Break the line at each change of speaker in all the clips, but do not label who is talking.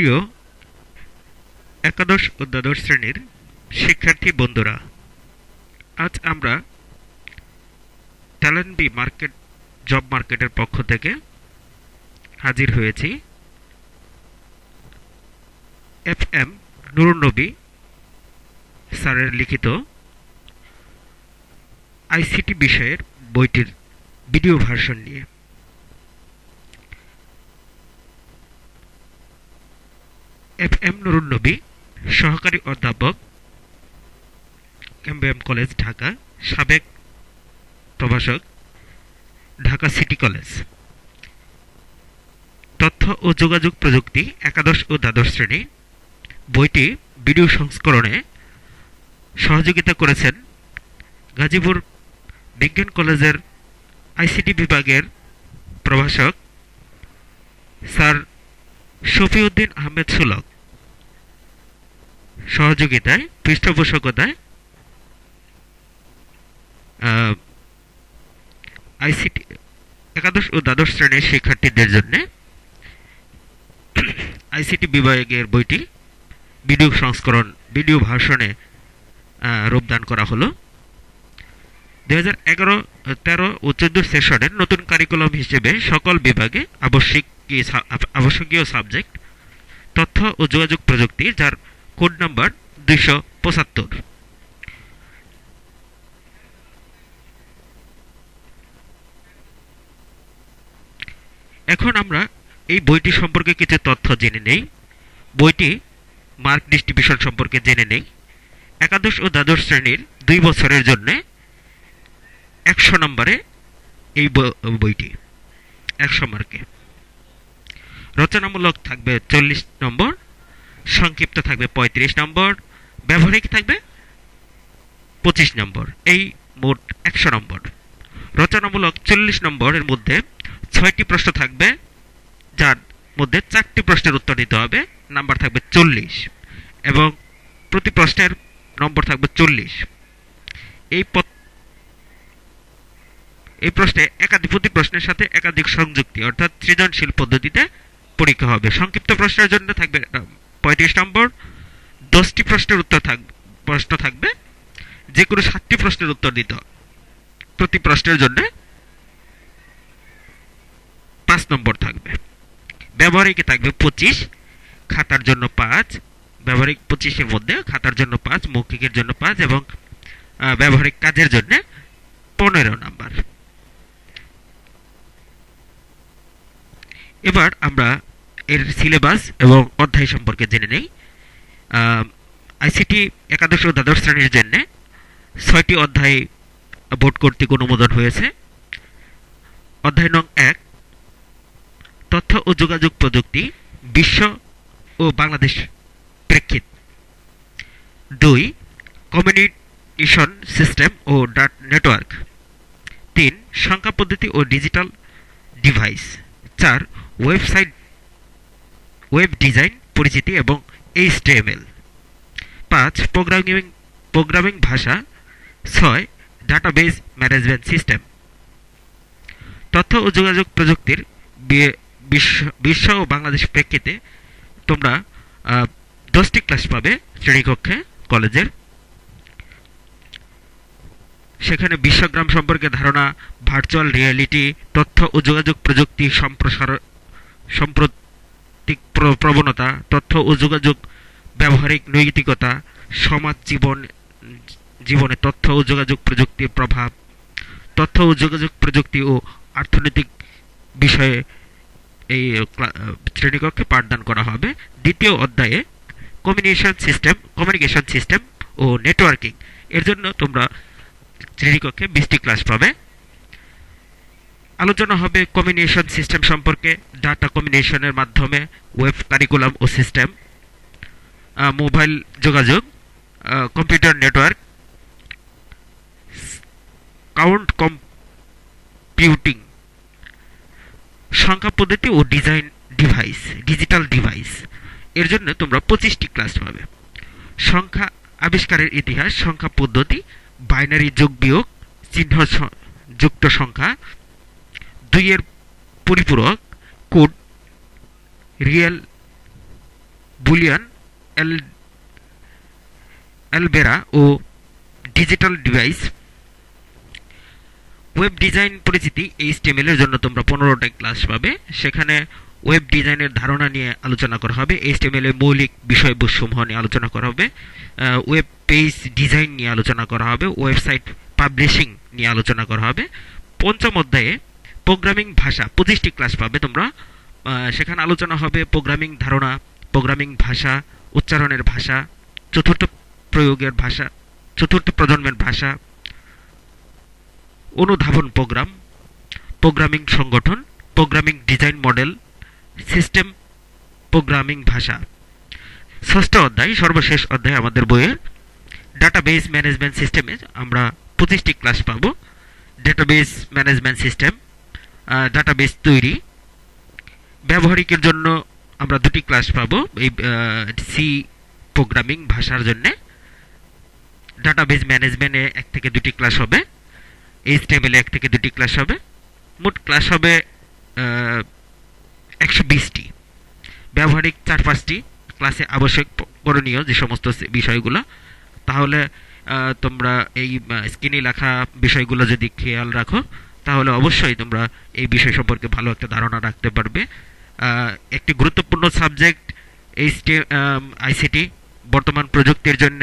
প্রিয় একাদশ ও দ্বাদশ শ্রেণির শিক্ষার্থী বন্ধুরা, আজ আমরা ট্যালেন্ট বি মার্কেট জব মার্কেটের পক্ষ থেকে হাজির হয়েছি এফ এম নুরুন্নবী স্যারের লিখিত আইসিটি বিষয়ের বইটির ভিডিও ভার্সন নিয়ে। এফ এম নুরুন নবী, সহকারী অধ্যাপক, এমবিএম কলেজ, ঢাকা, সাবেক প্রভাষক, ঢাকা সিটি কলেজ। তথ্য ও যোগাযোগ প্রযুক্তি, একাদশ ও দ্বাদশ শ্রেণি, বইটি ভিডিও সংস্করণে সহযোগিতা করেছেন গাজীপুর বিজ্ঞান কলেজের আইসিটি বিভাগের প্রভাষক স্যার শফিউদ্দিন আহমেদ সুলক সহযোগিতায়, পৃষ্ঠপোষকতায় আইসিটি একাদশ ও দ্বাদশ শ্রেণির শিক্ষার্থীদের জন্য আইসিটি বিভাগের বইটি ভিডিও সংস্করণ, ভিডিও ভার্সনে রূপদান করা হলো। দুই হাজার এগারো, তেরো ও চোদ্দ সেশনের নতুন কারিকুলাম হিসেবে সকল বিভাগে আবশ্যিক আবশ্যকীয় সাবজেক্ট তথ্য ও যোগাযোগ প্রযুক্তি, যার কোড নাম্বার দুইশো পঁচাত্তর। এখন আমরা এই বইটি সম্পর্কে কিছু তথ্য জেনে নেই। বইটি মার্ক ডিস্ট্রিবিউশন সম্পর্কে জেনে নেই। একাদশ ও দ্বাদশ শ্রেণির দুই বছরের জন্যে একশো নম্বরে এই বইটি, একশো মার্কে রচনামূলক থাকবে চল্লিশ নম্বর, সংক্ষিপ্ত থাকবে পঁয়ত্রিশ নম্বর, ব্যবহারিক থাকবে পঁচিশ নম্বর, এই মোট একশো নম্বর। রচনামূলক চল্লিশ নম্বরের মধ্যে ছয়টি প্রশ্ন থাকবে, যার মধ্যে চারটি প্রশ্নের উত্তর দিতে হবে, নাম্বার থাকবে চল্লিশ এবং প্রতি প্রশ্নের নম্বর থাকবে চল্লিশ। এই এই প্রশ্নে একাধিক প্রতি প্রশ্নের সাথে একাধিক সংযুক্তি, অর্থাৎ সৃজনশীল পদ্ধতিতে পরীক্ষা হবে। সংক্ষিপ্ত প্রশ্নের জন্য থাকবে পঁয়ত্রিশ নম্বর। দশটি প্রশ্নের উত্তর থাকবে প্রশ্ন থাকবে যে কোনো সাতটি প্রশ্নের উত্তর দিতে প্রতি প্রশ্নের জন্য পাঁচ নম্বর থাকবে। ব্যবহারিকে থাকবে পঁচিশ, খাতার জন্য পাঁচ, ব্যবহারিক পঁচিশের মধ্যে, খাতার জন্য পাঁচ, মৌখিকের জন্য পাঁচ এবং ব্যবহারিক কাজের জন্য পনেরো নাম্বার। এবার আমরা এর সিলেবাস এবং অধ্যায় সম্পর্কে জেনে নেই। আইসিটি একাদশ ও দ্বাদশ শ্রেণির জন্য ছয়টি অধ্যায় বোর্ড কর্তৃক অনুমোদন হয়েছে। অধ্যায় নং এক, তথ্য ও যোগাযোগ প্রযুক্তি, বিশ্ব ও বাংলাদেশ প্রেক্ষিত। দুই, কমিউনিকেশন সিস্টেম ও ডাট নেটওয়ার্ক। তিন, সংখ্যা পদ্ধতি ও ডিজিটাল ডিভাইস। চার ওয়েবসাইট, ওয়েব ডিজাইন পরিচিতি এবং এইচটিএমএল। পাঁচ, প্রোগ্রামিং প্রোগ্রামিং ভাষা। ছয় ডাটাবেজ ম্যানেজমেন্ট সিস্টেম। তথ্য ও যোগাযোগ প্রযুক্তির বিশ্ব ও বাংলাদেশ প্রেক্ষিতে তোমরা দশটি ক্লাস পাবে শ্রেণীকক্ষে, কলেজের। সেখানে বিশ্বগ্রাম সম্পর্কে ধারণা ভার্চুয়াল রিয়েলিটি তথ্য ও যোগাযোগ প্রযুক্তি সম্প্রসার, সাম্প্রতিক প্রবণতা, তথ্য ও যোগাযোগ ব্যবহারিক নৈতিকতা, সমাজ জীবন, জীবনে তথ্য ও যোগাযোগ প্রযুক্তির প্রভাব, তথ্য ও যোগাযোগ প্রযুক্তি ও অর্থনৈতিক বিষয়ে এই শ্রেণীকক্ষে পাঠদান করা হবে। দ্বিতীয় অধ্যায়ে কমিউনিকেশন সিস্টেম কমিউনিকেশন সিস্টেম ও নেটওয়ার্কিং এর জন্য তোমরা শ্রেণীকক্ষে বিশটি ক্লাস পাবে। আলোচনা হবে কমিউনিকেশন সিস্টেম সম্পর্কে ডাটা কমিউনিকেশনের মাধ্যমে ওয়েব কারিকুলাম ও সিস্টেম মোবাইল যোগাযোগ কম্পিউটার নেটওয়ার্ক কাউন্ট কম্পিউটিং সংখ্যা পদ্ধতি ও ডিজাইন ডিভাইস ডিজিটাল ডিভাইস এর জন্য তোমরা পঁচিশটি ক্লাস পাবে। সংখ্যা আবিষ্কারের ইতিহাস, সংখ্যা পদ্ধতি বাইনারি যোগ বিয়োগ চিহ্ন যুক্ত সংখ্যা। দুইয়ের পরিপূরক code real Boolean algebra ও ডিজিটাল ডিভাইস। ওয়েব ডিজাইন পরিচিতি এইচটিএমএল এর জন্য তোমরা পনেরোটা ক্লাস পাবে। সেখানে ওয়েব ডিজাইনের ধারণা নিয়ে আলোচনা করা হবে এইচটিএমএল এর মৌলিক বিষয়বস্তুসমূহ নিয়ে আলোচনা করা হবে ওয়েব পেজ ডিজাইন নিয়ে আলোচনা করা হবে, ওয়েবসাইট পাবলিশিং নিয়ে আলোচনা করা হবে। পঞ্চম অধ্যায়ে প্রোগ্রামিং ভাষা, পঁচিশটি ক্লাস পাবে তোমরা। সেখানে আলোচনা হবে প্রোগ্রামিং ধারণা, প্রোগ্রামিং ভাষা, উচ্চারণের ভাষা, চতুর্থ প্রয়োগের ভাষা, চতুর্থ প্রজন্মের ভাষা, অনুধাবন প্রোগ্রাম, প্রোগ্রামিং সংগঠন, programming design model system programming ভাষা। ষষ্ঠ অধ্যায়, সর্বশেষ অধ্যায় আমাদের বইয়ের ডাটাবেস ম্যানেজমেন্ট সিস্টেমে আমরা পঁচিশটি ক্লাস পাবো। ডাটাবেস ম্যানেজমেন্ট সিস্টেম ডাটাবেস তৈরি। ব্যবহারিকের জন্য আমরা দুটি ক্লাস পাবো এই সি প্রোগ্রামিং ভাষার জন্যে। ডাটাবেস ম্যানেজমেন্টে এক থেকে দুটি ক্লাস হবে। এইচটিএমএল এক থেকে দুটি ক্লাস হবে। মোট ক্লাস হবে একশো বিশটি। ব্যবহারিক চার পাঁচটি ক্লাসে আবশ্যক করণীয় যে সমস্ত বিষয়গুলো। তাহলে তোমরা এই স্ক্রিনে লেখা বিষয়গুলো যদি খেয়াল রাখো, তাহলে অবশ্যই তোমরা এই বিষয় সম্পর্কে ভালো একটা ধারণা রাখতে পারবে। একটি গুরুত্বপূর্ণ সাবজেক্ট এই আইসিটি বর্তমান প্রযুক্তির জন্য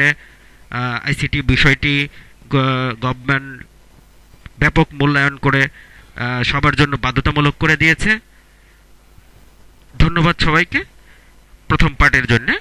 আইসিটি বিষয়টি গভর্নমেন্ট ব্যাপক মূল্যায়ন করে সবার জন্য বাধ্যতামূলক করে দিয়েছে। ধন্যবাদ সবাইকে প্রথম পার্টের জন্যে।